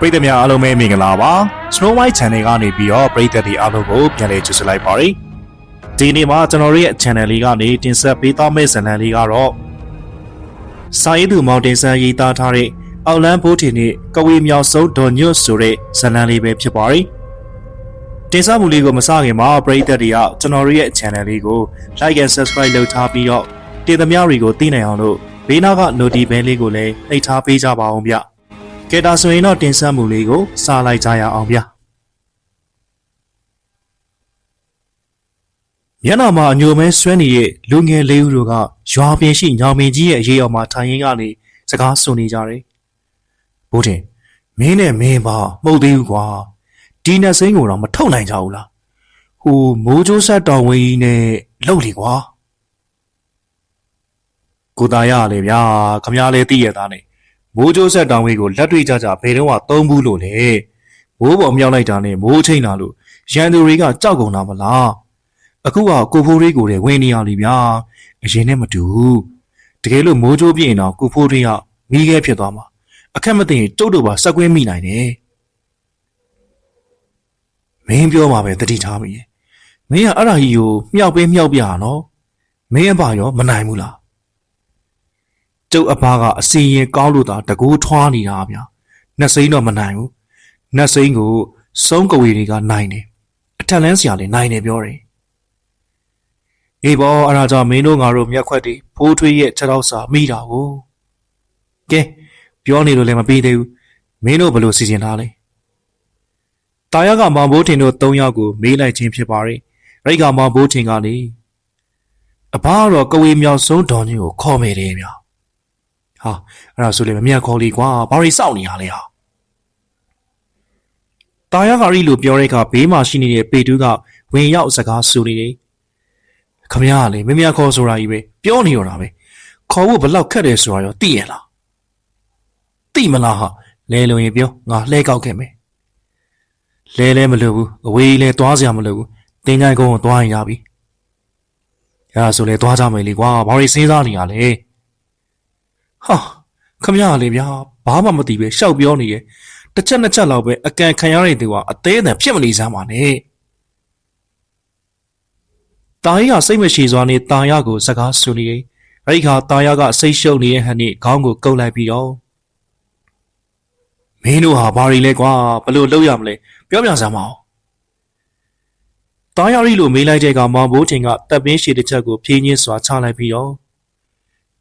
ပရိသတ်များအားလုံးပဲမင်္ဂလာပါ Snow White Channel ကနေပြီးတော့ပရိသတ်တွေအားလုံးကိုပြန်လည်ကြိုဆိုလိုက်ပါရစေဒီနေ့မှာကျွန်တော်တို့ရဲ့ channel လေးကနေတင်ဆက်ပေးသွားမယ့်ဇာတ်လမ်းလေးကတော့စာရေးသူမောင်တင်ဆန်းရေးသားထားတဲ့အောက်လန်းဘိုးထင်နဲ့ကဝေမြောင်စုံဒေါ်ညွတ်ဆိုတဲ့ဇာတ်လမ်းလေးပဲဖြစ်ပါရစေတင်ဆက်မှုလေးကိုမစခင်မှာပရိသတ်တွေကကျွန်တော်တို့ရဲ့ channel လေးကို like and subscribe လုပ်ထားပြီးတော့တင်သမျှတွေကိုသိနိုင်အောင်လို့ဘေးနားက notification လေးကိုလည်းနှိပ်ထားပေးကြပါအောင်ဗျ ကဲဒါဆိုရင်တော့တင်ဆက်မှုလေးကိုစလိုက်ကြရအောင်ဗျမျက်နှာမှာအညိုမဲဆွဲနေတဲ့လူငယ်လေးဦးတို့ကရွာပြင်ရှိညောင်ပင်ကြီးရဲ့အရေးအော်မှာထိုင်ရင်းကနေစကားဆိုနေကြတယ်ဘိုးတင်မင်းနဲ့မင်းပါမှုတ်သေးဘူးကွာဒီနဲ့စိမ့်ကိုတော့မထုတ်နိုင်ကြဘူးလားဟိုမိုးကြိုးဆက်တော်ဝင်းကြီးနဲ့လှုပ်လေကွာကိုသားရလေဗျာခမ ्या လေးသိရသားနဲ့ မိုးကြိုးဆက်တောင်ဝေးကိုလက်တွေ့ကြကြဘယ်တော့မှသုံးဘူးလို့လေမိုးပေါ်မြောက်လိုက်တာနဲ့မိုးချိန်လာလို့ရန်သူတွေကကြောက်ကုန်တာမလားအခုကကိုဖိုးလေးကိုလည်းဝင်နေရလိဗျာအရင်နဲ့မတူဘူးတကယ်လို့မိုးကြိုးပြင်းတော့ကိုဖိုးလေးကမိခဲဖြစ်သွားမှာအခက်မသိရင်ကျုပ်တို့ပါစက်ကွင်းမိနိုင်တယ်မင်းပြောမှာပဲတတိထားမိရဲ့မင်းကအဲ့ဒါကြီးကိုမြောက်ပေးမြောက်ပြရနော်မင်းအပါရောမနိုင်ဘူးလား ကျုပ်အဖကအစီရင်ကောင်းလို့သာတကူထွားနေတာဗျာနှက်စိမ်းတော့မနိုင်ဘူးနှက်စိမ်းကိုစုံးကဝေတွေကနိုင်တယ်အထက်လန်းဆရာလည်းနိုင်တယ်ပြောတယ်အေးဘောအဲ့ဒါကြောင့်မင်းတို့ငါတို့မျက်ခွက်တွေဖိုးထွေးရဲ့ခြေထောက်စာမိတာကိုကဲပြောနေလို့လည်းမပြီးသေးဘူးမင်းတို့ဘယ်လိုစီစဉ်ထားလဲတာယာကမောင်ဘိုးထင်တို့၃ယောက်ကိုမေးလိုက်ခြင်းဖြစ်ပါရဲ့ရိတ်ကမောင်ဘိုးထင်ကလေအဘကတော့ကဝေမြောက်ဆုံးဒေါ်ကြီးကိုခေါ်မိတယ်ဗျာ ဟာအဲ့ဒါဆိုလေမမြတ်ခေါ်လီကွာဘာရီစောက်နေရလဲဟာတာယာကရီလို့ပြောတဲ့အခါဘေးမှာရှိနေတဲ့ပေတူးကဝင်ရောက်စကားဆိုနေတယ်ခမရကလေမမြတ်ခေါ်ဆိုတာကြီးပဲပြောနေရတာပဲခေါ်ဖို့ဘလောက်ခက်တယ်ဆိုတာရောသိရလားသိမလားဟာလဲလုံရင်ပြောငါလှဲကောက်ခဲ့မယ်လဲလဲမလို့ဘူးအဝေးလဲသွားစရာမလိုဘူးတင်းကြိုင်ကုန်းကိုသွားရင်ရပြီအဲ့ဒါဆိုလေသွားကြမယ်လေကွာဘာရီစဉ်းစားနေရလဲ ဟာခမရလေဗျာဘာမှမသိပဲရှောက်ပြောနေရဲ့တစ်ချက်နှစ်ချက်လောက်ပဲအကန်ခံရတဲ့သူကအသေးအံဖြစ်မနေစမ်းပါနဲ့တာရီကစိတ်မရှိစွာနဲ့တာရကိုစကားဆိုနေတယ်အဲ့ဒီခါတာရကစိတ်ရှုပ်နေတဲ့ဟန်နဲ့ခေါင်းကိုကုပ်လိုက်ပြီးတော့မင်းတို့ဟာဘာတွေလဲကွာဘလို့လုပ်ရမလဲပြောပြစမ်းမအောင်တာရရီလိုမေးလိုက်တဲ့ကမောင်ဘိုးထင်ကတပ်ပင်းရှည်တစ်ချက်ကိုဖြင်းချင်းစွာချလိုက်ပြီးတော့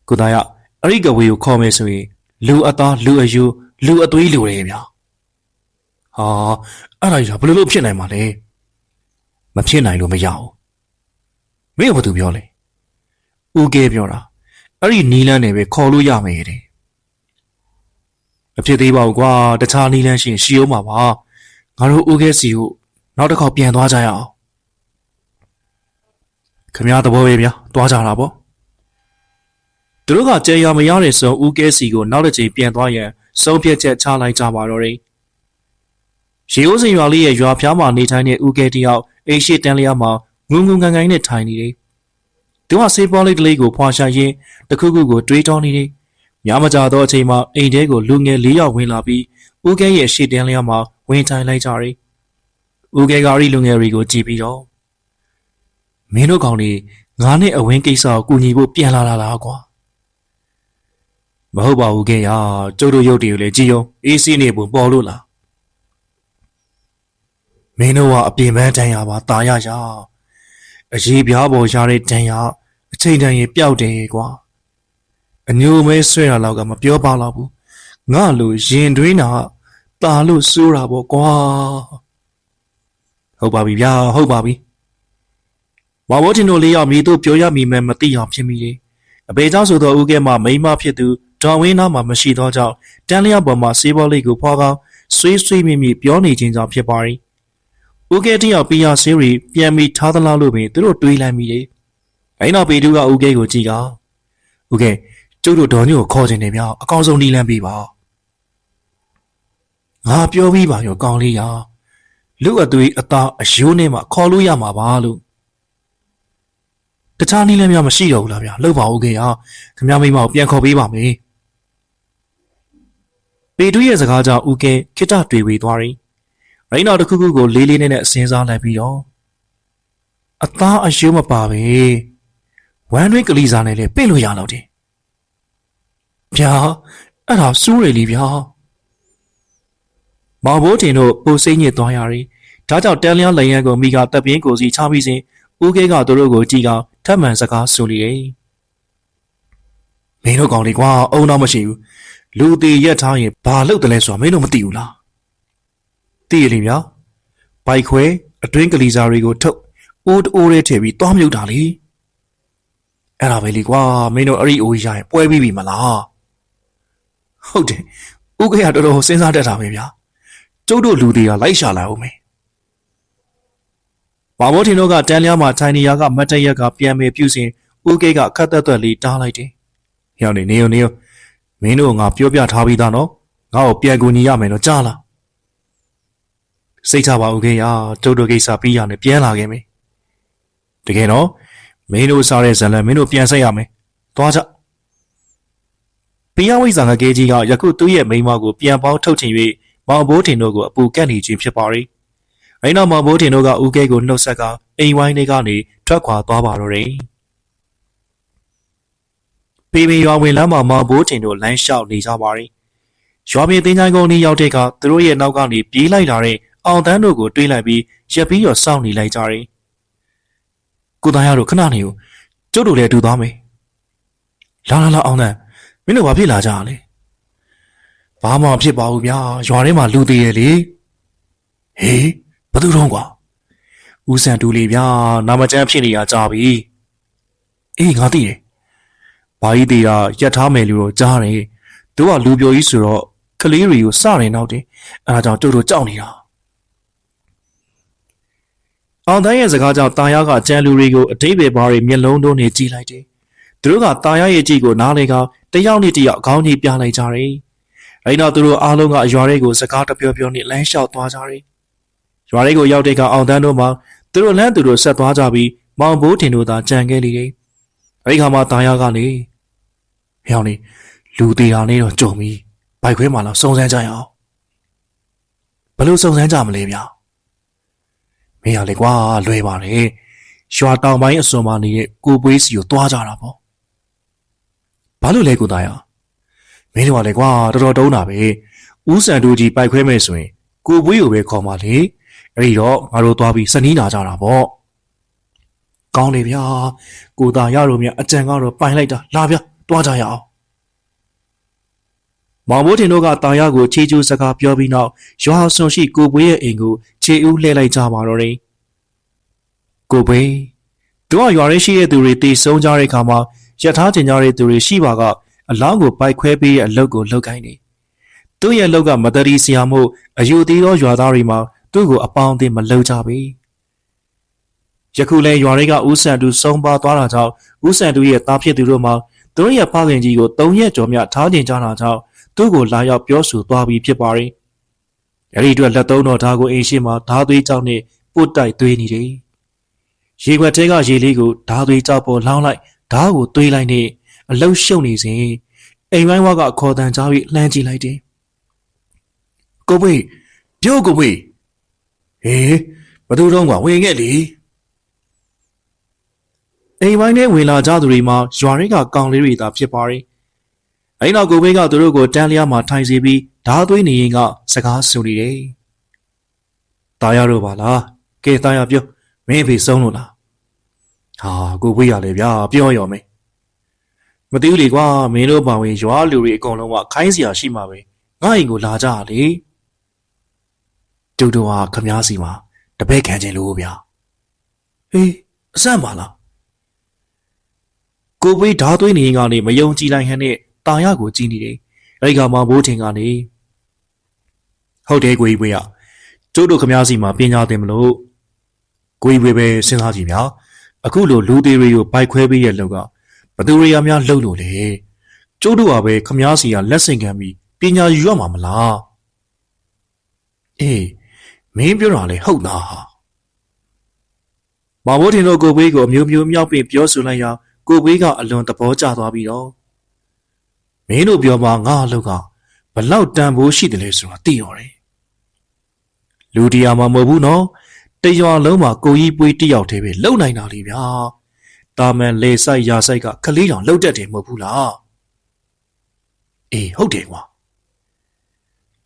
ကိုသားရ အဲ့ဒီကဝေကိုခေါ်မယ်ဆိုရင်လူအသားလူအယူလူအသွေးလူတွေဗျာဟာအဲ့ဒါကြီးကဘယ်လိုလုပ်ဖြစ်နိုင်မှာလဲမဖြစ်နိုင်လို့မရဘူးမင်းကဘာသူပြောလဲဦးကဲပြောတာအဲ့ဒီနီလန်းနဲ့ပဲခေါ်လို့ရမယ်တဲ့မဖြစ်သေးပါဘူးကွာတခြားနီလန်းရှိရင်ရှီအောင်ပါပါငါတို့ဦးကဲစီကိုနောက်တစ်ခေါက်ပြန်သွားကြရအောင်ခမရသဘောပဲဗျာသွားကြတာပေါ့ သူတို့ကကြေရမရတဲ့ဆိုဦးကဲစီကိုနောက်တစ်ချိန်ပြန်သွားရန်စုံဖြတ်ချက်ချလိုက်ကြပါတော့တယ်။ရေအိုးစင်ရွာလေးရဲ့ရွာဖျားမှာနေထိုင်တဲ့ဦးကဲတယောက်အိမ်ရှိတန်းလျားမှာငုံငုံငန်ငန်နဲ့ထိုင်နေတယ်။သူကဆေးပေါလေးကလေးကိုဖွာရှာရင်းတစ်ခုခုကိုတွေးတောနေတယ်။ညမကြတော့အချိန်မှာအိမ်ထဲကိုလူငယ်၄ယောက်ဝင်လာပြီးဦးကဲရဲ့ရှေ့တန်းလျားမှာဝင်ထိုင်လိုက်ကြတယ်။ဦးကဲကရီလူငယ်တွေကိုကြည့်ပြီးတော့မင်းတို့ကောင်တွေငါနဲ့အဝင်းကိစ္စကိုကူညီဖို့ပြန်လာလာလားကွာ။ မဟုတ်ပါဘူးခင်ဗျာကျုပ်တို့ရုပ်တွေကိုလည်းကြည့်အောင်အေးစီးနေပုံပေါ်လို့လားမင်းတို့ကအပြင်ပန်းတန်ရပါตาရရအရေးပြားပေါ်ရတဲ့တန်ရအချိန်တန်ရင်ပျောက်တယ်ကွာအညိုမဲဆွဲရတော့ကမပြောပါတော့ဘူးငါလိုရင်တွင်းတာตาလို့စိုးတာပေါ့ကွာဟုတ်ပါပြီဗျာဟုတ်ပါပြီမဝတ်တင်တို့လေးယောက်မိတို့ပြောရမိမယ်မသိအောင်ဖြစ်မိတယ် အဘေเจ้าဆိုသောဦးကဲမှမိန်းမဖြစ်သူ ဒေါ်ဝင်းနာမှမရှိသောကြောင့်တန်းလျက်ပေါ်မှစေးဘောလေးကိုဖွာကောင်းဆွေးဆွေးမိမိပြောနေခြင်းကြောင့်ဖြစ်ပါ၏ဦးကဲတယောက်ပြရဆေးရီပြန်ပြီးထားသလားလို့ပင်သူတို့တွေးလိုက်မိတယ်။အဲနောက်ပေတူကဦးကဲကိုကြည့်ကဦးကဲကျုပ်တို့ဒေါ်ညိုကိုခေါ်ခြင်းနေမြောက်အကောင်းဆုံးနီးလန်းပေးပါငါပြောပြီးပါရောကောင်းလေးရလူအသွေးအသားအယိုးနဲ့မှခေါ်လို့ရမှာပါလို့တခြားနီးလန်းများမရှိတော့ဘူးလားဗျာလှုပ်ပါဦးခင်ဗျာခင်ဗျာမိမကိုပြန်ခေါ်ပေးပါမယ် ပေတူးရဲ့စကားကြောင့်ဦးကဲခိတတွေ့ဝေသွားတယ်။ရိုင်းတော်တစ်ခုခုကိုလေးလေးနဲ့နဲ့စဉ်းစားလိုက်ပြီးတော့အသားအယုံမပါပဲဝမ်းတွင်းကလေးစားနဲ့လေပင့်လို့ရတော့တယ်။ဗျာအဲ့ဒါစူးရည်လीဗျာ။မောင်ဘိုးတင်တို့ပိုစိမ့်ညစ်သွားရည်။ဒါကြောင့်တန်လျားလျံကိုမိကတပ်ပြင်းကိုစီချပြီးစဉ်ဦးကဲကသူတို့ကိုကြည်ကထပ်မံစကားဆိုလေတယ်။မင်းတို့ကောင်လေးကွာအုံတော့မရှိဘူး။ လူသေးရက်ထားရင်ဘာလုပ်တယ်လဲဆိုတာမင်းတို့မသိဘူးလား။သိရလေဗျာ။ဘိုက်ခွဲအတွင်းကလေးစားတွေကိုထုတ်အိုးတိုးရဲထည့်ပြီးသွားမြုပ်တာလေ။အဲ့ဒါပဲလေကွာမင်းတို့အဲ့ဒီအိုးရရင်ပွဲပြီးပြီမလား။ဟုတ်တယ်။ဦးကဲကတော်တော်စဉ်းစားတတ်တာပဲဗျာ။ကျုပ်တို့လူတွေကလိုက်ရှာလာအောင်မယ်။ဘာမိုးထင်တို့ကတန်လျားမှာထိုင်နေရကမတ်တရက်ကပြန်မေပြုစဉ်ဦးကဲကခတ်သက်သက်လေးတားလိုက်တယ်။ဟောင်းနေနေနေ မင်းတို့ငါပြောပြထားပြီးသားနော်။ငါ့ကိုပြန်ကူညီရမယ်နော်ကြားလား။စိတ်ချပါဦးခင်ဗျာကျုပ်တို့ကိစ္စပြီးရနဲ့ပြန်လာခဲ့မယ်။တကယ်တော့မင်းတို့စားတဲ့ဇလန်မင်းတို့ပြန်ဆက်ရမယ်။သွားကြ။ပိယဝိဇာငကေကြီးကယခုသူ့ရဲ့မိန်းမကိုပြန်ပေါင်းထုတ်ချင်၍မောင်ဘိုးတင်တို့ကိုအပူကက်နေခြင်းဖြစ်ပါရီ။အဲနောက်မောင်ဘိုးတင်တို့ကဦးကဲကိုနှုတ်ဆက်ကအိမ်ဝိုင်းလေးကနေထွက်ခွာသွားပါတော့တယ်။ ပေပင်ရွာဝင်လမ်းမှာမောင်ဘိုးတင်တို့လမ်းလျှောက်နေကြပါရီ။ရွာပြင်တင်းချိုင်းကုန်းကြီးရောက်တဲ့ကသူတို့ရဲ့နောက်ကနေပြေးလိုက်လာတဲ့အောင်တန်းတို့ကိုတွေးလိုက်ပြီးရက်ပြီးတော့စောင့်နေလိုက်ကြတယ်။ကိုသားရတို့ခဏနေကိုကျုပ်တို့လည်းအတူသွားမယ်။လာလာလာအောင်တန်းမင်းတို့ဘာဖြစ်လာကြလဲ။ဘာမှဖြစ်ပါဘူးဗျာ။ရွာထဲမှာလူသေးရဲ့လေ။ဟေးဘသူတော့ကွာ။ဦးစံတူလေးဗျာ။နာမကျန်းဖြစ်နေရကြပြီ။အေးငါသိတယ်။ ဘာကြီးသေးတာရက်ထားမယ်လို့တော့ကြားတယ်။သူကလူပြိုကြီးဆိုတော့ကလေးတွေကိုစနေတော့တယ်။အဲဒါကြောင့်တို့တို့ကြောက်နေတာ။အောင်တန်းရဲ့စကားကြောင့်တာယာကကြံလူတွေကိုအတိတ်ပဲဘာတွေမျက်လုံးတို့နဲ့ကြည့်လိုက်တယ်။သူတို့ကတာယာရဲ့ကြည့်ကိုနားလေကတယောက်နဲ့တယောက်အကောင်းကြီးပြလိုက်ကြတယ်။အဲဒီနောက်သူတို့အားလုံးကရွာတွေကိုစကားတပြောပြောနဲ့လမ်းလျှောက်သွားကြတယ်။ရွာတွေကိုရောက်တဲ့ကအောင်တန်းတို့မှသူတို့လမ်းသူတို့ဆက်သွားကြပြီးမောင်ဘိုးထင်တို့သာကြံခဲ့လေတယ်။အဲဒီခါမှာတာယာကလေ ဟောင်းနေလူသေးတာနဲ့တော့ကြုံပြီးဘိုက်ခွဲမှလာစုံစမ်းကြရအောင်။ဘလို့စုံစမ်းကြမလဲဗျာ။မင်းရလေကွာလွယ်ပါတယ်ရွာတောင်ပိုင်းအစွန်မှာနေတဲ့ကိုပွေးစီကိုတွားကြတာပေါ့ဘာလို့လဲကိုသားရမင်းတို့ကလေကွာတော်တော်တုံးတာပဲဦးစံတူကြီးပိုက်ခွဲမဲ့ဆိုရင်ကိုပွေးကိုပဲခေါ်ပါလေအဲ့ဒီတော့ငါတို့တွားပြီးစနီးနာကြတာပေါ့ကောင်းလေဗျာကိုသားရတို့မြအကြံကတော့ပိုင်လိုက်တာလာဗျာ တွားကြရအောင်မောင်ဘိုးတင်တို့ကတာယာကိုခြေကျူးစကားပြောပြီးနောက်ရွာဆွန်ရှိကိုပွေးရဲ့အိမ်ကိုခြေဦးလှည့်လိုက်ကြပါတော့တယ်။ကိုပွေးတို့ကရွာရင်းရှိတဲ့သူတွေတေဆုံးကြတဲ့အခါမှာရထားကျင်ကြတဲ့သူတွေရှိပါကအလောင်းကိုပိုက်ခွဲပေးတဲ့အလုပ်ကိုလုပ်ခိုင်းတယ်။သူ့ရဲ့အလုပ်ကမတရီဆရာမို့အယူသေးသောရွာသားတွေမှာသူ့ကိုအပေါင်းအသင်းမလုပ်ကြပေ။ယခုလဲရွာတွေကဦးဆန်တူဆုံးပါသွားတာကြောင့်ဦးဆန်တူရဲ့သားဖြစ်သူတို့မှာ သူတို့ရဲ့ဖခင်ကြီးကို၃ရက်ကျော်မြထားကျင်ကြတာကြောင့်သူ့ကိုလာရောက်ပြောဆိုသွားပြီးဖြစ်ပါတယ်။အဲဒီအတွက်လက်သုံးတော်ဓာတ်ကိုအိမ်ရှိမှာဓာသွေးကြောင့်နဲ့ပုတ်တိုက်သွေးနေတယ်။ရေခွက်ထဲကရေလေးကိုဓာသွေးကြောက်ပေါ်လောင်းလိုက်ဓာတ်ကိုသွေးလိုက်နဲ့အလုရှုပ်နေစဉ်အိမ်ဝိုင်းဝါကခေါ်တန်ကြားပြီးလှမ်းကြည့်လိုက်တယ်။ကိုပွေပြောကိုပွေဟေးဘသူတော့ကဝင်ခဲ့လေ အိမ်ဝိုင်းထဲဝင်လာကြသူတွေမှာရွာတွေကကောင်လေးတွေသာဖြစ်ပါတယ်။အဲဒီနောက်ကိုဘေးကသူတို့ကိုတန်းလျားမှာထိုင်စီပြီးဓာသွေးနေရင်ကစကားဆိုနေတယ်။ตาရတော့ပါလား။ကဲตาရပြောမင်းအဖေဆုံးလို့လား။ဟာကိုဘေးရလေဗျာပြောရော်မေ။မသိဘူးလေကွာမင်းတို့ပါဝင်ရွာလူတွေအကုန်လုံးကခိုင်းစရာရှိမှာပဲ။ငါ့အိမ်ကိုလာကြလေ။တူတူဟာခမားစီမှာတပည့်ခံခြင်းလို့ဗျာ။ဟေးအဆန့်ပါလား။ ကိုဘေးဓာသွေးနေရင်ကနေမယုံကြည်လိုက်ဟန်နဲ့တာရကိုကြည့်နေတယ်။အဲဒီကမှဘိုးထင်ကနေဟုတ်တယ်ကိုကြီးပွေးရကျုပ်တို့ခမားစီမှာပညာသင်မလို့ကိုကြီးပွေးပဲစဉ်းစားကြည့်ဗျာအခုလိုလူသေးတွေကိုဘိုက်ခွဲပေးရဲ့လောက်ကဘသူတွေကများလှုပ်လို့လေကျုပ်တို့ကပဲခမားစီကလက်ဆင့်ခံပြီးပညာယူရမှာမလားအေးမင်းပြောတာလေဟုတ်သားဟာမဘိုးထင်တို့ကိုပွေးကိုအမျိုးမျိုးမြောက်ပြီးပြောဆိုလိုက်ရာ ကိုပွေးကအလွန်သဘောကျသွားပြီးတော့မင်းတို့ပြောမှာငါအလုပ်ကဘဘလောက်တန်ဖိုးရှိတယ်လဲဆိုတာသိရောတယ်လူတရားမှာမဟုတ်ဘူးနော်တရွာလုံးမှာကိုကြီးပွေးတယောက်တည်းပဲလုံနိုင်တာလေဗျာတာမန်လေဆိုင်ရာဆိုင်ကခလေးတောင်လှုပ်တတ်တယ်မဟုတ်ဘူးလားအေးဟုတ်တယ်ကွာ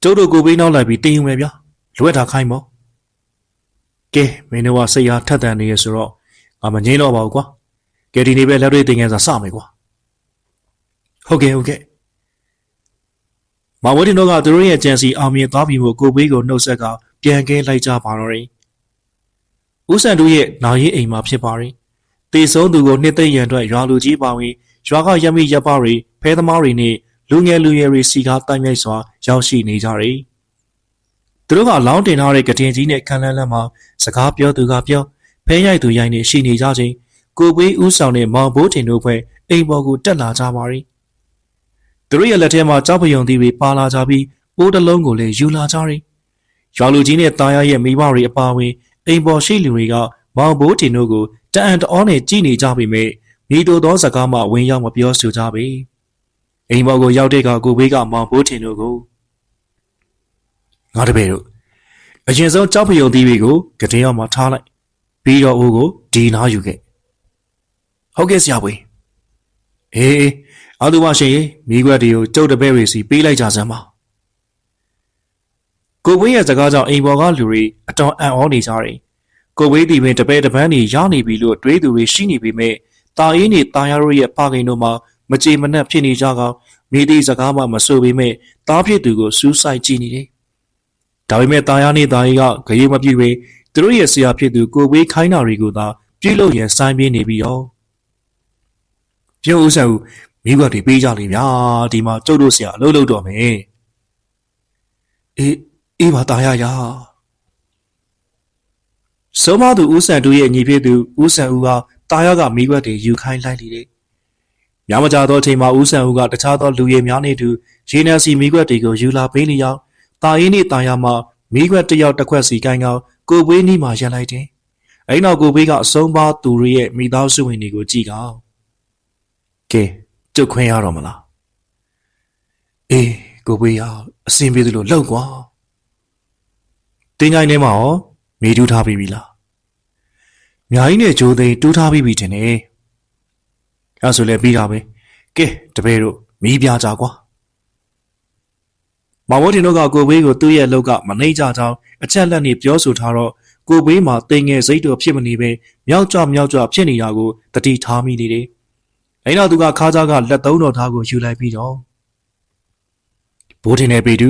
ကျုပ်တို့ကိုပေးနောက်လိုက်ပြီးတင်ယူမယ်ဗျာလွက်တာခိုင်းမောကဲမင်းတို့ကစိတ်အားထက်သန်နေရဆိုတော့ငါမငင်းတော့ပါဘူးကွာ ကဲဒီနေ့ပဲလက်တွေတင်ငန်းစာစမယ်ကွာဟုတ်ကဲ့ဟုတ်ကဲ့မဝတင်တို့ကသူတို့ရဲ့ကြံစီအောင်မြင်သွားပြီမို့ကိုပေးကိုနှုတ်ဆက်ကပြန်ကဲလိုက်ကြပါတော့တယ်ဦးစံတို့ရဲ့နောင်ရင်အိမ်မှာဖြစ်ပါရင်တေဆုံးသူကိုနှစ်သိမ့်ရန်အတွက်ရွာလူကြီးပါဝင်ရွာကရမိရပ်ပါတွေဖဲသမားတွေနဲ့လူငယ်လူရွယ်တွေစီကားတိုက်မြိုက်စွာရောက်ရှိနေကြတယ်သူတို့ကလောင်းတင်ထားတဲ့ကတင်ကြီးနဲ့ခန်းလန်းလန်းမှာစကားပြောသူကပြောဖဲရိုက်သူရိုက်နေရှိနေကြချင်း ကိုပေးဦးဆောင်တဲ့မောင်ဘိုးတင်တို့ဖွဲ့အိမ်ပေါ်ကိုတက်လာကြပါရီသူတို့ရဲ့လက်ထဲမှာကြောက်ပယုံသီးတွေပါလာကြပြီးအိုးတစ်လုံးကိုလည်းယူလာကြရီရွာလူကြီးနဲ့တာယာရဲ့မိဘတွေအပါအဝင်အိမ်ပေါ်ရှိလူတွေကမောင်ဘိုးတင်တို့ကိုတအံတအောနဲ့ကြည်နေကြပြီမဲ့မိတို့သောစကားမှဝင်ရောက်မပြောဆိုကြပေအိမ်ပေါ်ကိုရောက်တဲ့ကကိုဘေးကမောင်ဘိုးတင်တို့ကိုငါတပည့်တို့အရင်ဆုံးကြောက်ပယုံသီးတွေကိုကတင်ရောက်မှထားလိုက်ပြီးတော့အိုးကိုဒီနာယူခဲ့ ဟုတ်ကဲ့ဆရာပွေအေးအောက်သူမရှင်ရေမိခွက်တွေကိုကျုပ်တပည့်တွေစီပေးလိုက်ကြစမ်းပါကိုဝင်းရဲ့စကားကြောင့်အိမ်ပေါ်ကလူတွေအတော်အံ့ဩနေကြတယ်ကိုဝေးတီပင်တပည့်တပန်းတွေရနေပြီလို့တွေးသူတွေရှိနေပေမဲ့တာအင်းနေတာယာတို့ရဲ့ဖခင်တို့မှာမကြေမနက်ဖြစ်နေကြကောင်မိသည့်စကားမှမဆိုပေမဲ့တားဖြစ်သူကိုစူးစိုက်ကြည့်နေတယ်ဒါပေမဲ့တာယာနေတာကြီးကဂရေမပြည့်ပဲသူတို့ရဲ့ဆရာဖြစ်သူကိုဝေးခိုင်းတာတွေကိုသာပြုလုပ်ရန်စိုင်းပြင်းနေပြီးတော့ ပြုံးဦးဆန်ဦးမိဘတွေပေးကြလိမ့်များဒီမှာကျုပ်တို့ဆရာအလုပ်လုပ်တော့မယ်အေးအေးပါတာယာယာဆုံးမသူဦးဆန်တူရဲ့ညီဖြစ်သူဦးဆန်ဦးကတာယာကမိဘတွေယူခိုင်းလိုက်လေတယ်ညမကြသောအချိန်မှာဦးဆန်ဦးကတခြားသောလူရည်များနေသူရေနံစီမိခွက်တွေကိုယူလာပေးလျောက်တာရင်းနဲ့တာယာမှမိခွက်တစ်ယောက်တစ်ခွက်စီကိုင်းကောင်းကိုပွေးနီးမှရက်လိုက်တယ်အဲ့နောက်ကိုပွေးကအဆုံးပါသူတွေရဲ့မိသားစုဝင်တွေကိုကြည့်ကောင်း ကဲကျုပ်ခွင့်ရတော့မလားအေးကိုပွေးရအစင်ပြေသလိုလောက်ကွာတင်းကြိုင်းထဲမှာရောမိတူးထားပြီးပြီလားမြိုင်းနဲ့ဂျိုးသိန်းတူးထားပြီးပြီတင်နေအဲ့ဆိုလည်းပြီးတာပဲကဲတပည့်တို့မီးပြကြကွာမဝတ်တင်တို့ကကိုဘေးကိုသူ့ရဲ့လောက်ကမနှိမ့်ကြကြောင်းအချက်လက်နဲ့ပြောဆိုထားတော့ကိုဘေးမှာတင်ငယ်စိတ်တော်ဖြစ်မနေပဲမြောက်ကြမြောက်ကြဖြစ်နေတာကိုတတိထားမိနေတယ်။ အဲနောက်သူကခါးကြားကလက်သုံးတော်သားကိုယူလိုက်ပြီးတော့ဘိုးတင်နဲ့ပေတူ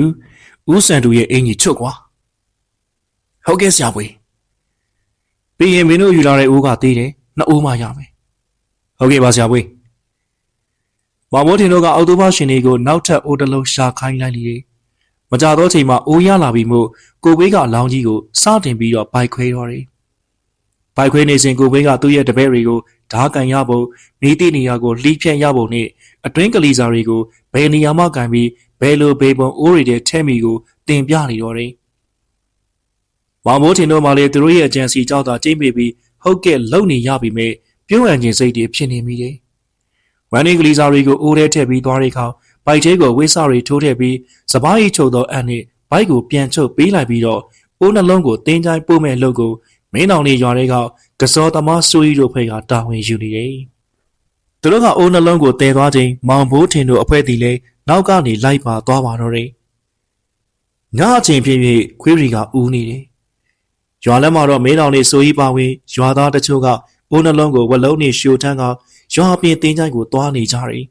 ဦးစံတူရဲ့အင်ကြီးချွတ်ကွာ။ဟုတ်ကဲ့ဆရာပွေ။ပြီးရင်မင်းတို့ယူလာတဲ့အိုးကသေးတယ်နှစ်အိုးမှရမယ်။ဟုတ်ကဲ့ပါဆရာပွေ။မမိုးတင်တို့ကအော်တိုဘရှင်တွေကိုနောက်ထပ်အိုးတစ်လုံးရှာခိုင်းလိုက်လေ။မကြတော့ချိန်မှာအိုးရလာပြီးမို့ကိုဘေးကအလောင်းကြီးကိုစတင်ပြီးတော့ဘိုက်ခွဲတော့တယ်။ဘိုက်ခွဲနေစဉ်ကိုဘေးကသူ့ရဲ့တပည့်တွေကို ဓာကန်ရဖို့မိတိနေရာကိုလှီးဖြန့်ရဖို့နဲ့အတွင်းကလေးစာတွေကိုဘယ်နေရာမှကန်ပြီးဘယ်လိုဘေးပုံအိုးတွေထဲထဲမိကိုတင်ပြနေတော့တယ်။မောင်မိုးထင်တို့မှလည်းသူတို့ရဲ့အကြံစီကြောက်တာကျိမ့်ပေပြီးဟုတ်ကဲ့လုံနေရပြီမဲ့ပြုံးရန်ခြင်းစိတ်တွေဖြစ်နေမိတယ်။ဝမ်နေကလေးစာတွေကိုအိုးထဲထည့်ပြီးသွားတဲ့အခါဘိုက်ထဲကိုဝိစာတွေထိုးထည့်ပြီးစပားရီချုပ်သောအန်နဲ့ဘိုက်ကိုပြန်ချုပ်ပေးလိုက်ပြီးတော့အိုးနှလုံးကိုတင်းချိုင်းပို့မဲ့လုပ်ကို မင်းတော်နေရွာတွေကကစောသမားစိုးရီတို့ဖွဲ့ကတာဝန်ယူနေတယ်။သူတို့ကအိုးနှလုံးကိုတည်သွားချိန်မောင်ဘိုးထင်တို့အဖွဲတီလဲနောက်ကနေလိုက်ပါသွားပါတော့တယ်။ညအချိန်ဖြစ်ဖြစ်ခွေးရီကဦးနေတယ်။ရွာလက်မှာတော့မင်းတော်နေစိုးရီပါဝင်ရွာသားတချို့ကအိုးနှလုံးကိုဝလုံးနေရှို့ထန်းကရွာပြင်တင်းချိုင်းကိုသွားနေကြတယ်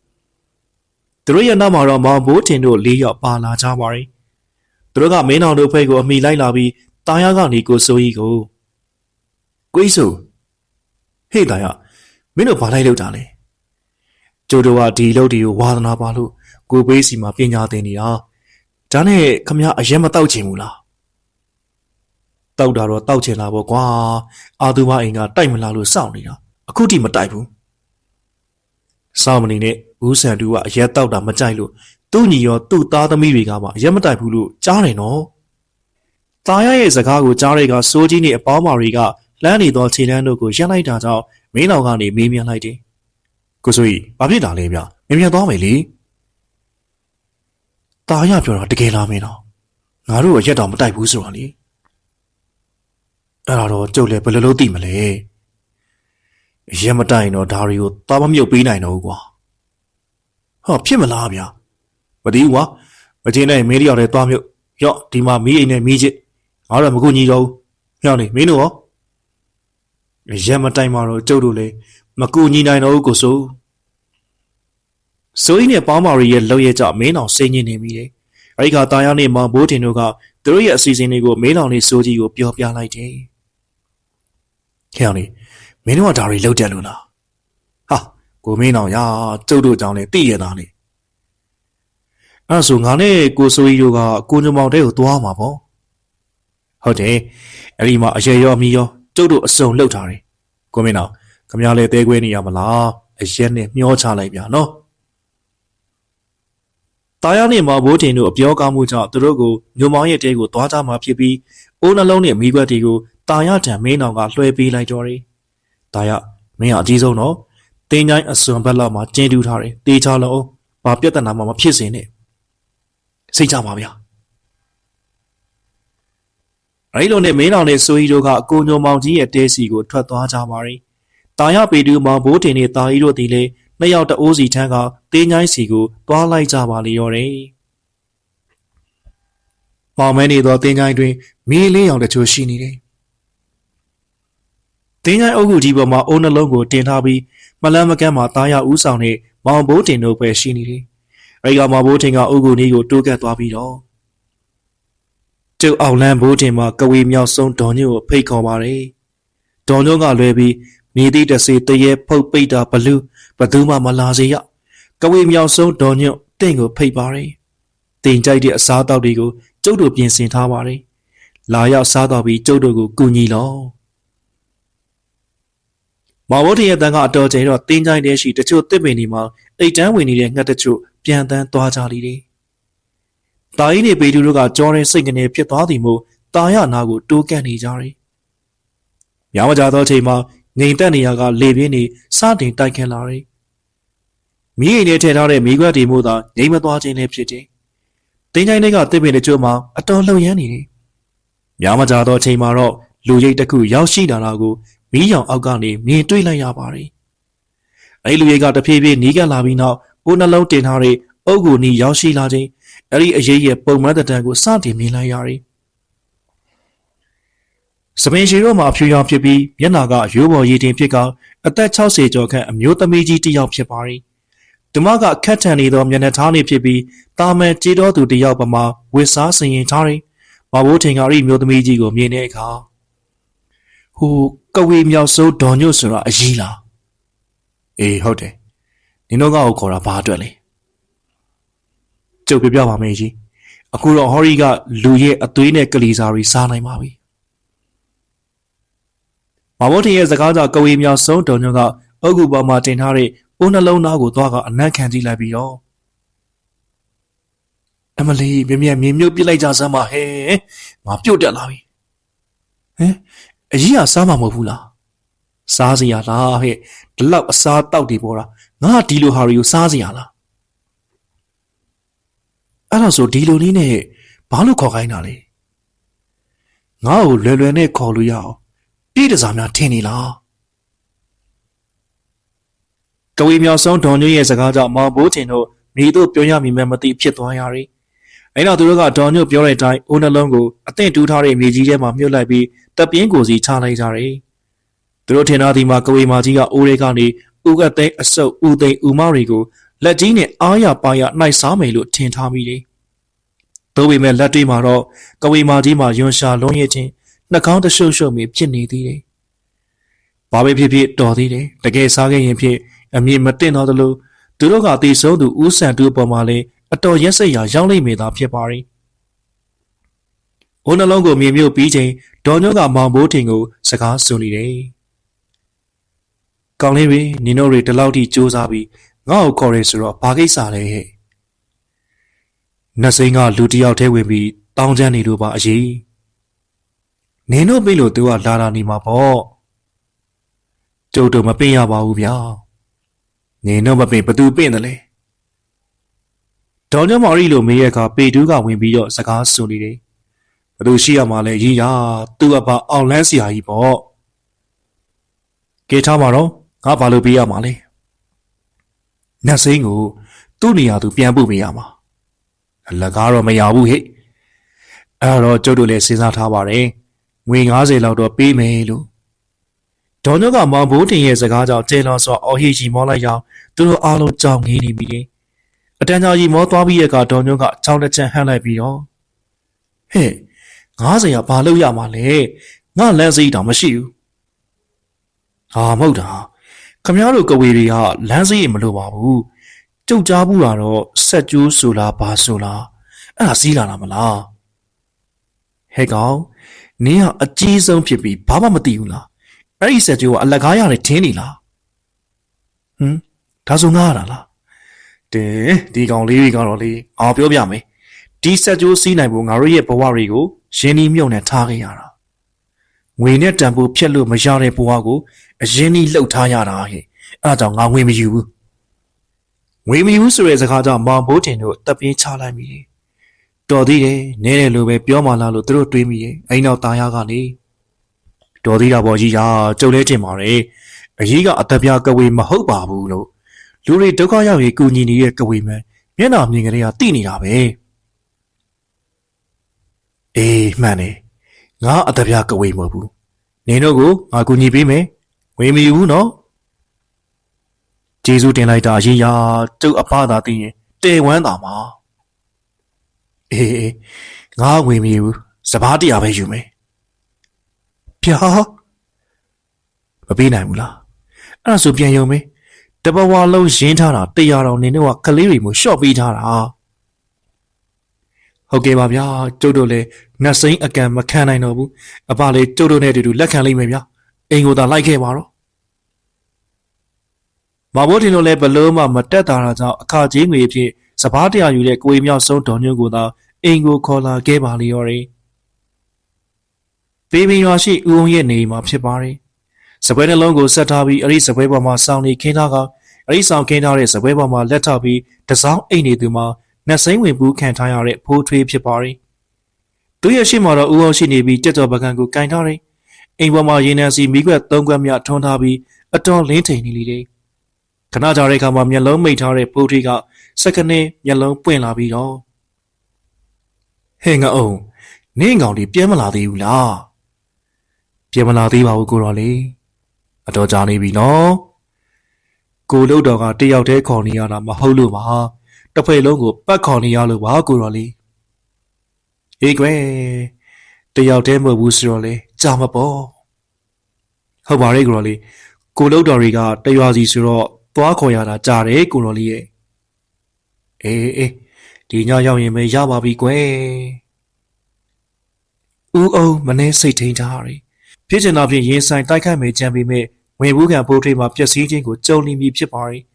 ။သူတို့ရဲ့နောက်မှာတော့မောင်ဘိုးထင်တို့လေးယောက်ပါလာကြပါတယ်။သူတို့ကမင်းတော်တို့ဖွဲ့ကိုအမိလိုက်လာပြီးတာယာကနေကိုစိုးရီကို ကိုကြီးဆိုဟေ့တာရမင်းတို့ဘာလိုက်လောက်တာလဲကျိုးတို့ကဒီလုပ်တွေကိုဝါသနာပါလို့ကိုပေးစီမှာပညာသင်နေတာဒါနဲ့ခမရအရင်မတောက်ချင်ဘူးလားတောက်တာတော့တောက်ချင်တာပေါ့ကွာအာသူမအိမ်ကတိုက်မလာလို့စောင့်နေတာအခုထိမတိုက်ဘူးစောင့်မနေနဲ့ဦးဆန်တူကအရက်တောက်တာမကြိုက်လို့သူ့ညီရောသူ့သားသမီးတွေကမှအရက်မတိုက်ဘူးလို့ကြားတယ်နော်။ตาရရဲ့စကားကိုကြားတဲ့ကစိုးကြီးနဲ့အပေါင်းပါတွေက လမ်းနေသောခြေလမ်းတို့ကိုရပ်လိုက်တာကြောင့်မင်းတော်ကနေမေးမြန်းလိုက်တယ်။ကိုစိုးကြီးဘာဖြစ်တာလဲဗျ။မြင်မြန်သွားမယ်လေ။ต ตาရပြောတာတကယ်လားမင်းတော့ငါတို့အရက်တော်မတိုက်ဘူးဆိုတာလေအဲ့ဒါတော့ကျုပ်လည်းဘယ်လိုလုပ်သိမလဲရက်မတိုင်တော့ဒါတွေကိုတာမမြုပ်ပေးနိုင်တော့ဘူးကွာဟောဖြစ်မလားဗျာမသိဘူးကွာမချင်းနဲ့မင်းတယောက်တည်းသွားမြုပ်ရော့ဒီမှာမီးအိမ်နဲ့မီးချစ်ငါတော့မကူညီတော့ဘူးဟောနေမင်းတို့ရော ရက်မတိုင်မှာတော့ကျုပ်တို့လည်းမကူညီနိုင်တော့ဘူးကိုစိုးစိုးရင်နဲ့ပေါင်းမာရီရဲ့လောက်ရဲ့ကြမင်းအောင်စိတ်ညစ်နေမိတယ်အဲဒီကတာယာနဲ့မောင်ဘိုးတင်တို့ကသူတို့ရဲ့အစီအစဉ်တွေကိုမင်းအောင်လေးစိုးကြီးကိုပြောပြလိုက်တယ်ဟဲ့အောင်လေမင်းတို့ကဒါတွေလောက်တယ်လို့လားဟာကိုမင်းအောင်ရာကျုပ်တို့ကြောင့်လည်းသိရတာလေအဲ့ဒါဆိုငါနဲ့ကိုစိုးကြီးတို့ကကိုညမောင်တဲ့ကိုသွားမှာပေါ့ဟုတ်တယ်အဲ့ဒီမှာအရေရောအမီရော ကျုပ်တို့အစုံလှုပ်ထားတယ်ကိုမင်းအောင်ခမရလဲတဲခွဲနေရမလားအရက်နဲ့မျောချလိုက်ပြန်နော်တာယာနဲ့မဘိုးတင်တို့အပြောကောင်းမှုကြောင့်သူတို့ကိုညုံမောင်ရဲ့တဲကိုသွားကြမှာဖြစ်ပြီးအိုးနှလုံးနဲ့မိခွက်တွေကိုတာယာတံမင်းတော်ကလွှဲပေးလိုက်တော့တယ်။တာယာမင်းကအကြီးဆုံးတော့တင်းချိုင်းအစွန်ဘက်လောက်မှာကျင်းတူးထားတယ်။တေးချလုံးဘာပြဿနာမှမဖြစ်စေနဲ့။စိတ်ချပါဗျာ။ အဲဒီလိုနဲ့မင်းတော်နဲ့ဆိုဟီတို့ကအကိုညုံမောင်ကြီးရဲ့တဲစီကိုထွက်သွားကြပါရီ။တာယာပေတူမောင်ဘိုးတင်နဲ့တာကြီးတို့ဒီလေနှစ်ယောက်တအိုးစီထန်းကတင်းချိုင်းစီကိုသွားလိုက်ကြပါလေရောတယ်။ပေါင်မဲနေသောတင်းချိုင်းတွင်မီးလေးရောင်တချို့ရှိနေတယ်။တင်းချိုင်းအုပ်ခုကြီးပေါ်မှာအုံနှလုံးကိုတင်ထားပြီးမလန်းမကန်းမှာတာယာဦးဆောင်နဲ့မောင်ဘိုးတင်တို့ပဲရှိနေတယ်။အဲဒီကမောင်ဘိုးတင်ကအုပ်ခုနီးကိုတိုးကပ်သွားပြီးတော့ ကျုပ်အောင်လန်းဘိုးတင်မှာကဝေမြောက်ဆုံးဒေါ်ညို့ကိုဖိတ်ခေါ်ပါတယ်။ဒေါ်ညို့ကလွဲပြီးမြေတိတစေတရေဖုတ်ပိတ်တာဘလူးဘသူမှမလာစေရကဝေမြောက်ဆုံးဒေါ်ညွတ်တင့်ကိုဖိတ်ပါတယ်တင်ကြိုက်တဲ့အစားအသောက်တွေကိုကျုပ်တို့ပြင်ဆင်ထားပါတယ်လာရောက်စားတော့ပြီးကျုပ်တို့ကိုကူညီလောမောင်ဘုတ်ရဲ့တန်ကအတော်ကျင်တော့တင်းကြိုက်တဲ့ရှိတချို့တစ်ပင်ဒီမှာအိတ်တန်းဝင်နေတဲ့ငှက်တချို့ပြန်တန်းသွားကြလိမ့်တယ် တာကြီးနေပေတူတို့ကကြောရင်စိတ်ကနေဖြစ်သွားသည်မို့တာရနာကိုတိုးကန့်နေကြတယ်။မြောင်မကြသောချိန်မှာငိန်တက်နေရကလေပြင်းနေစတင်တိုက်ခတ်လာတယ်။မိအိမ်ထဲထည့်ထားတဲ့မိခွက်တီမို့သာငိန်မသွားခြင်းလည်းဖြစ်တယ်။တင်းချိုင်းတွေကတစ်ပင်တချို့မှာအတော်လှုပ်ရမ်းနေတယ်။မြောင်မကြသောချိန်မှာတော့လူရိတ်တစ်ခုရောက်ရှိလာတာကိုမီးရောင်အောက်ကနေမြင်တွေ့လိုက်ရပါတယ်။အဲဒီလူရိတ်ကတဖြည်းဖြည်းနီးကပ်လာပြီးနောက်အိုးနှလုံးတင်ထားတဲ့အုပ်ကိုနီးရောက်ရှိလာခြင်း အဲ့ဒီအရေးရဲ့ပုံမှန်တံကိုစတင်မြင်လိုက်ရတယ်။စပင်ရှီတို့မှာအဖြူရောင်ဖြစ်ပြီးမျက်နာကရိုးပေါ်ရည်တင်ဖြစ်ကအသက်60ကျော်ခန့်အမျိုးသမီးကြီးတစ်ယောက်ဖြစ်ပါရီ။ဓမ္မကခက်ထန်နေသောမျက်နှာထားနေဖြစ်ပြီးတာမန်ကြည်တော်သူတစ်ယောက်ပမာဝစ်စားဆင်ရင်ထားရီ။မဘိုးထင်ကရီမျိုးသမီးကြီးကိုမြင်တဲ့အခါဟိုကဝေမြောက်စိုးဒေါ်ညွတ်ဆိုတာအကြီးလား။အေးဟုတ်တယ်။နင်တို့ကကိုခေါ်တာဘာအတွက်လဲ။ ကျုပ်ပြပြပါမယ်ကြီး။အခုတော့ဟော်ရီကလူရဲ့အသွေးနဲ့ကလီစာရီစားနိုင်ပါပြီ။မဘောတင်ရဲ့စကားကြောင့်ကဝေမြောင်ဆုံးတုံညွန့်ကအုတ်ကူပေါ်မှာတင်ထားတဲ့အိုးနှလုံးသားကိုသွားကအနက်ခံကြည့်လိုက်ပြီးတော့အမလီမြမြမြမြုပ်ပြစ်လိုက်ကြစမ်းပါဟဲ့ငါပြုတ်တက်လာပြီဟမ်အကြီးကစားမှာမဟုတ်ဘူးလားစားစရာလားဟဲ့ဒီလောက်အစားတောက်တွေပေါ်တာငါဒီလိုဟာတွေကိုစားစရာလား အဲ့ဒါဆိုဒီလိုနည်းနဲ့ဘာလို့ခေါ်ခိုင်းတာလဲငါ့ကိုလွယ်လွယ်နဲ့ခေါ်လို့ရအောင်ပြည့်တစားများထင်နေလားကဝေမြောက်ဆုံးဒေါ်ညွန့်ရဲ့စကားကြောင့်မောင်ဘိုးထင်တို့မိတို့ပြောရမိမှမသိဖြစ်သွားရတယ်။အဲနောက်သူတို့ကဒေါ်ညွန့်ပြောတဲ့အတိုင်းအိုးနှလုံးကိုအသင့်တူးထားတဲ့မြေကြီးထဲမှာမြုပ်လိုက်ပြီးတပ်ပြင်းကိုစီချလိုက်ကြတယ်။သူတို့ထင်သားဒီမှာကဝေမာကြီးကအိုးတွေကနေဥကသိန်းအစုပ်ဥသိန်းဥမောက်တွေကို လက်ကြီးနဲ့အားရပါရနှိုက်စားမယ်လို့ထင်ထားမိတယ်။သို့ပေမဲ့လက်တွေမှာတော့ကဝေမာကြီးမှာယွန်ရှာလုံးရခြင်းနှာခေါင်းတရှုပ်ရှုပ်မိဖြစ်နေသေးတယ်။ဘာပဲဖြစ်ဖြစ်တော်သေးတယ်။တကယ်စားခဲ့ရင်ဖြစ်အမြင်မတင်တော့သလိုသူတို့ကတည်ဆုံးသူဦးဆန်တူပေါ်မှာလည်းအတော်ရက်စက်ရာရောက်လိမ့်မယ်သာဖြစ်ပါရင်။အိုးနှလုံးကိုမြင်မြုပ်ပြီးချိန်ဒေါ်ညွန့်ကမောင်ဘိုးထင်ကိုစကားဆိုနေတယ်။ကောင်းလေးတွေနင်တို့တွေဒီလောက်ထိစူးစမ်းပြီး ငါ့ကိုခေါ်ရဲဆိုတော့ဘာကိစ္စလဲဟဲ့။နတ်စိန်ကလူတယောက်ထဲဝင်ပြီးတောင်းချမ်းနေလို့ပါအရေး။နင်တို့ပြီလို့သူကလာတာနေမှာပေါ့ကျုပ်တို့မပင်ရပါဘူးဗျာနင်တို့မပင်ဘသူပင်တယ်လဲဒေါ်ညမော်ရီလိုမေးရကပေတူးကဝင်ပြီးတော့စကားဆိုနေတယ်ဘယ်သူရှိရမှာလဲကြီးရသူ့အပါအောင်လန်းစရာကြီးပေါ့ကဲထားမှာတော့ငါဘာလို့ပေးရမှာလဲ နတ်စိန်ကိုသူ့နေရာသူပြန်ပို့ပေးရမှာအလကားတော့မရဘူးဟဲ့အဲ့တော့ကျုပ်တို့လည်းစဉ်းစားထားပါတယ်ငွေ90လောက်တော့ပေးမယ်လို့ဒေါ်ညကမောင်ဘိုးတင်ရဲ့စကားကြောင့်ကျေလော်စွာအော်ဟီချီမောလိုက်ရောက်သူတို့အားလုံးကြောင်ငေးနေပြီလေအတန်းကြောင်ကြီးမောသွားပြီးရဲ့ကဒေါ်ညကချောင်းတစ်ချမ်းဟမ်းလိုက်ပြီးတော့ဟဲ့90ရာဘာလို့ရမှာလဲငါလမ်းစိတောင်မရှိဘူးဟာမဟုတ်တာ ခမည်းတော်ကဝေတွေကလမ်းစိမလို့ပါဘူးကြုတ်ကြားဘူးတာတော့ဆက်ကျိုးဆိုလားဘာဆိုလားအဲ့ဒါစီးလာတာမလားဟဲ့ကောင်နင်းကအကြီးဆုံးဖြစ်ပြီးဘာမှမသိဘူးလားအဲ့ဒီဆက်ကျိုးကအလက်ကားရတယ်ထင်းနေလားဟမ်ဒါဆိုငါရတာလားတင်းဒီကောင်လေးတွေကတော့လေအောင်ပြောပြမယ်ဒီဆက်ကျိုးစီးနိုင်ဖို့ငါတို့ရဲ့ဘဝတွေကိုရင်းနှီးမြုပ်နှံထားခဲ့ရတာ ငွေနဲ့တန်ဖိုးဖြတ်လို့မရတဲ့ဘဝကိုအရင်နှီးလှုပ်ထားရတာဟဲ့အဲ့ဒါကြောင့်ငါငွေမယူဘူးငွေမယူဆိုတဲ့စကားကြောင့်မောင်ဘိုးတင်တို့တပ်ပြင်းချလိုက်မိတယ်တော်သေးတယ်နဲတယ်လို့ပဲပြောမှလားလို့သူတို့တွေးမိတယ်အိမ်နောက်ตาရကနေတော်သေးတာပေါ့ကြီးရာကျုပ်လဲတင်ပါတယ်အကြီးကအသက်ပြားကဝေမဟုတ်ပါဘူးလို့လူတွေဒုက္ခရောက်ရင်ကူညီနေတဲ့ကဝေမန်မျက်နှာမြင်ကလေးကတိနေတာပဲအေးမှန်တယ် ငါအသက်ပြားကဝေမဟုတ်ဘူးနင်တို့ကိုငါကူညီပေးမယ်ဝေမယူဘူးနော်ကျေးဇူးတင်လိုက်တာအရင်ရာကျုပ်အဖသာသိရင်တေဝမ်းတာမှာအေးအေးငါဝေမယူဘူးစပားတရားပဲယူမယ်ပြာမပေးနိုင်ဘူးလားအဲ့ဒါဆိုပြန်ယုံမေးတဘဝလုံးရင်းထားတာတရားတော်နေတော့ကလေးတွေမျိုးရှော့ပေးထားတာ ဟုတ်ကဲ့ပါဗျာကျုပ်တို့လည်းနှက်စိမ့်အကံမခံနိုင်တော့ဘူးအပလေးကျုပ်တို့နဲ့အတူတူလက်ခံလိုက်မယ်ဗျာအိမ်ကိုသာလိုက်ခဲ့ပါတော့မဘိုးတင်တို့လည်းဘလို့မှမတက်တာတာကြောင့်အခကြီးငွေအဖြစ်စပားတရားယူတဲ့ကိုယ်မြောက်ဆုံးတော်ညွန့်ကိုသာအိမ်ကိုခေါ်လာခဲ့ပါလေရော်တယ်ပေးပင်ရွာရှိဦးုံရဲ့နေအိမ်မှာဖြစ်ပါတယ်စပွဲနှလုံးကိုဆက်ထားပြီးအဲ့ဒီစပွဲပေါ်မှာစောင်းနေခင်းထားကအဲ့ဒီဆောင်ခင်းထားတဲ့စပွဲပေါ်မှာလက်ထောက်ပြီးတစောင်းအိတ်နေသူမှာ နှစိမ့်ဝင်ပူးခံထားရတဲ့ဖိုးထွေးဖြစ်ပါတယ်။သူရဲ့ရှေ့မှာတော့ဦးအောင်ရှိနေပြီးကြက်တော်ပကံကိုကင်ထားတယ်။အိမ်ပေါ်မှာရေနံစီမိခွက်သုံးခွက်မြထွန်းထားပြီးအတော်လင်းထိန်နေလေတယ်။ခဏကြာတဲ့အခါမှာမျက်လုံးမိတ်ထားတဲ့ဖိုးထွေးကစက္ကနဲ့မျက်လုံးပွင့်လာပြီးတော့ဟဲ့ငါအောင်နင်းကောင်ဒီပြဲမလာသေးဘူးလား။ပြဲမလာသေးပါဘူးကိုတော်လေး။အတော်ကြာနေပြီနော်။ကိုလုတ်တော်ကတယောက်တည်းခေါ်နေရတာမဟုတ်လို့ပါ။ တစ်ဖက်လုံးကိုပတ်ခေါ်နေရလို့ပါကိုတော်လေး။အေးကွယ်တယောက်တည်းမဟုတ်ဘူးဆိုတော့လေကြာမပေါ့။ဟုတ်ပါရဲ့ကိုတော်လေး။ကိုလုတ်တော်တွေကတရွာစီဆိုတော့သွားခေါ်ရတာကြာတယ်ကိုတော်လေးရဲ့။အေးအေးဒီညရောက်ရင်ပဲရပါပြီကွယ်။ဦးအောင်မနှဲစိတ်ထိန်ထားရတယ်။ဖြစ်ချင်တာဖြင့်ရင်ဆိုင်တိုက်ခိုက်မယ်ကြံပေမဲ့ဝင်ဘူးခံပိုးထိပ်မှာပျက်စီးခြင်းကိုကြုံနေပြီဖြစ်ပါတယ်။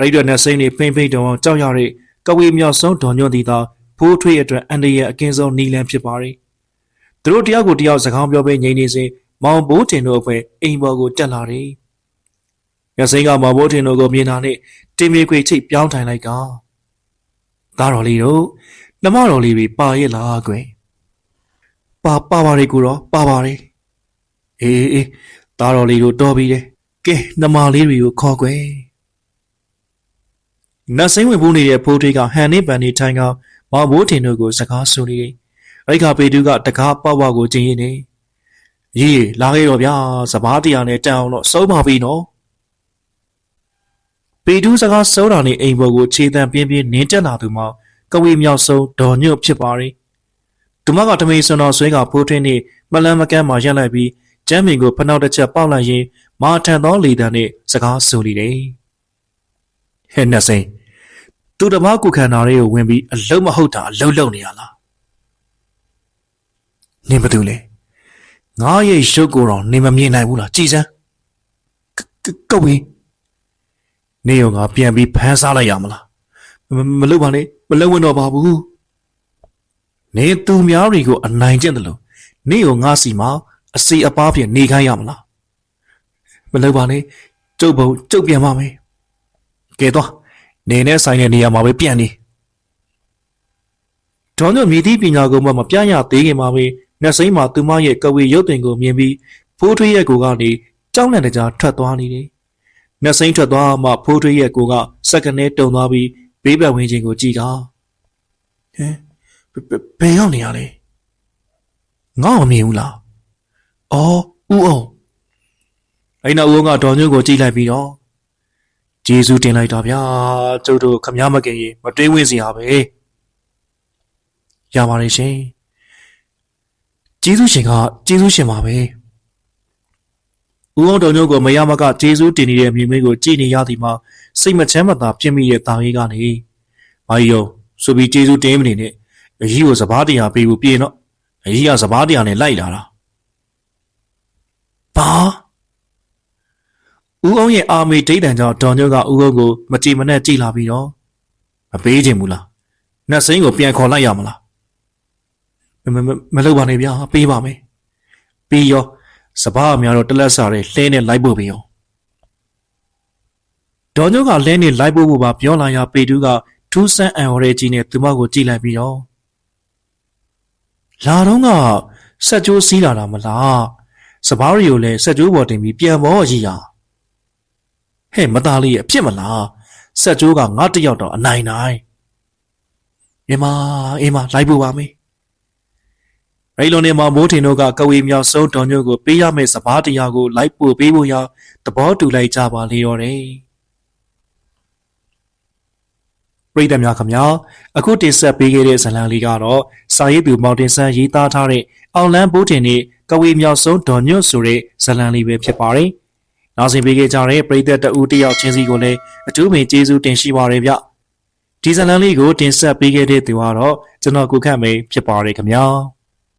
ရိတ်ရနဲ့စိမ့်နေဖိမ့်ဖိမ့်တောင်ကြောက်ရတဲ့ကဝေမြောက်ဆုံးဒေါ်ညွန့်သည်သာဖိုးထွေးအတွက်အန်ဒီရဲ့အကင်းဆုံးနီလန်ဖြစ်ပါတယ်။သူတို့တယောက်ကိုတယောက်စကားပြောပေးငြိမ်နေစဉ်မောင်ဘိုးတင်တို့အဖွဲ့အိမ်ပေါ်ကိုတက်လာတယ်။ရစိန်ကမောင်ဘိုးတင်တို့ကိုမြင်တာနဲ့တင်မြေခွေချိတ်ပြောင်းထိုင်လိုက်ကသားတော်လေးတို့နှမတော်လေးတွေပါရဲ့လားကွယ်။ပါပါပါလေကိုတော့ပါပါလေ။အေးအေးသားတော်လေးတို့တော်ပြီတဲ့။ကဲနှမလေးတွေကိုခေါ်ကွယ်။ နတ်စိမ့်ဝင်ပူးနေတဲ့ဖိုးထွေးကဟန်နေပန်နေထိုင်ကမောင်ဘိုးတင်တို့ကိုစကားဆိုနေတယ်။ရိခါပေတူးကတကားပေါက်ဝကိုကျင်းရင်းနေ။ရေးလာခဲ့တော့ဗျာစပားတရားနဲ့တန်အောင်တော့စုံပါပြီနော်။ပေတူးစကားစုံတာနေအိမ်ပေါ်ကိုခြေတံပြင်းပြင်းနင်းတက်လာသူမှကဝေမြောက်ဆုံးဒေါ်ညွတ်ဖြစ်ပါရီ။သူမကတမေစွန်တော်ဆွဲကဖိုးထွင်းနေမလန်းမကန်းမှရက်လိုက်ပြီးကျမ်းမင်ကိုဖနှောက်တစ်ချက်ပေါက်လိုက်ရင်မာထန်သောလေတံနဲ့စကားဆိုနေတယ်။ဟဲ့နှစိန် သူတပားကုခန္ဓာတွေကိုဝင်ပြီးအလုံးမဟုတ်တာအလုံးလုံးနေရလား။နင်ဘာတူလဲ။ငါရဲ့ရုပ်ကိုယ်တော်နင်မမြင်နိုင်ဘူးလားကြည်စမ်း။ကုတ်ဝေးနေရောငါပြန်ပြီးဖမ်းစားလိုက်ရမလား။မလုပ်ပါနဲ့မလုပ်ဝင်တော့ပါဘူး။နေသူများတွေကိုအနိုင်ကျင့်တယ်လို့နေရောငါစီမှာအစီအပါးဖြင့်နေခိုင်းရမလားမလုပ်ပါနဲ့ကျုပ်ဘုံကျုပ်ပြန်ပါမယ်ကဲတော့ နေနဲ့ဆိုင်တဲ့နေရာမှာပဲပြန်နေဒေါ်ညွန့်မြည်သည့်ပညာကိုမှမပြရသေးခင်မှာပဲနှက်စိမ်းမှာသူမရဲ့ကဝေရုပ်တင်ကိုမြင်ပြီးဖိုးထွေးရဲ့ကိုကနေကြောက်လန့်တကြားထွက်သွားနေတယ်။နှက်စိမ်းထွက်သွားမှဖိုးထွေးရဲ့ကိုကစက္ကနဲ့တုံသွားပြီးဘေးဘက်ဝင်ချင်းကိုကြည့်တာ။ဟဲဘယ်ရောက်နေရလဲ။ငါ့မမြင်ဘူးလား။အော်ဦးအောင်အဲ့နောက်ဦးကဒေါ်ညွန့်ကိုကြည့်လိုက်ပြီးတော့ ဂျေဇူးတင်လိုက်တာဗျာကျုပ်တို့ခမည်းမကင်ရေမတွေးဝင်စရာပဲရပါတယ်ရှင်ဂျေဇူးရှင်ကဂျေဇူးရှင်ပါပဲဦးအောင်တော်ညုတ်ကိုမရမကဂျေဇူးတင်နေတဲ့မြင်မင်းကိုကြည်နေရသည်မှာစိတ်မချမ်းမသာဖြစ်မိတဲ့တာဝေးကနေမာရီယိုဆိုပြီးဂျေဇူးတင်မနေနဲ့အကြီးကိုစပားတရားပေးဖို့ပြေတော့အကြီးကစပားတရားနဲ့လိုက်လာတာဘာ ဦးအောင်ရဲ့အာမေဒိတ်တန်ကြောင့်ဒေါ်ညုတ်ကဦးအောင်ကိုမကြည်မနဲ့ကြည်လာပြီးတော့မပေးချင်ဘူးလားနှက်စိမ်းကိုပြန်ခေါ်လိုက်ရမလားမမမမလုပ်ပါနဲ့ဗျာပေးပါမယ်ပြီးရောစပားအများတော့တလက်စားတဲ့လှဲနဲ့လိုက်ဖို့ပြီးရောဒေါ်ညုတ်ကလှဲနဲ့လိုက်ဖို့ဖို့ပါပြောလာရပေတူးကထူးဆန်းအံ့ဩတဲ့ကြီးနဲ့သူမကိုကြည့်လိုက်ပြီးတော့လာတော့ကဆက်ကြိုးစီးလာတာမလားစပားရီကိုလည်းဆက်ကြိုးပေါ်တင်ပြီးပြန်ပေါ်ရည်ရ ဟဲ့မသားလေးရဲ့အဖြစ်မလားဆက်ကြိုးကငါတယောက်တော့အနိုင်နိုင်အေးမအေးမလိုက်ဖို့ပါမေးရိတ်လုံးနေမှာမိုးထင်တို့ကကဝေမြောက်ဆုံးတော်ညို့ကိုပေးရမယ့်စပားတရားကိုလိုက်ပို့ပေးဖို့ရသဘောတူလိုက်ကြပါလေရောတယ်ပရိသတ်များခင်ဗျာအခုတင်ဆက်ပေးခဲ့တဲ့ဇာတ်လမ်းလေးကတော့စာရေးသူမောင်တင်ဆန်းရေးသားထားတဲ့အောင်လန်းဘိုးတင်နဲ့ကဝေမြောက်ဆုံးဒေါ်ညွတ်ဆိုတဲ့ဇာတ်လမ်းလေးပဲဖြစ်ပါတယ်။ နောက်ဆက်ပေးခဲ့ကြတဲ့ပရိသတ်တအူတယောက်ချင်းစီကိုလည်းအထူးပင်ကျေးဇူးတင်ရှိပါတယ်ဗျ။ဒီဇာတ်လမ်းလေးကိုတင်ဆက်ပေးခဲ့တဲ့သူကတော့ကျွန်တော်ကုခန့်မေဖြစ်ပါတယ်ခင်ဗျာ။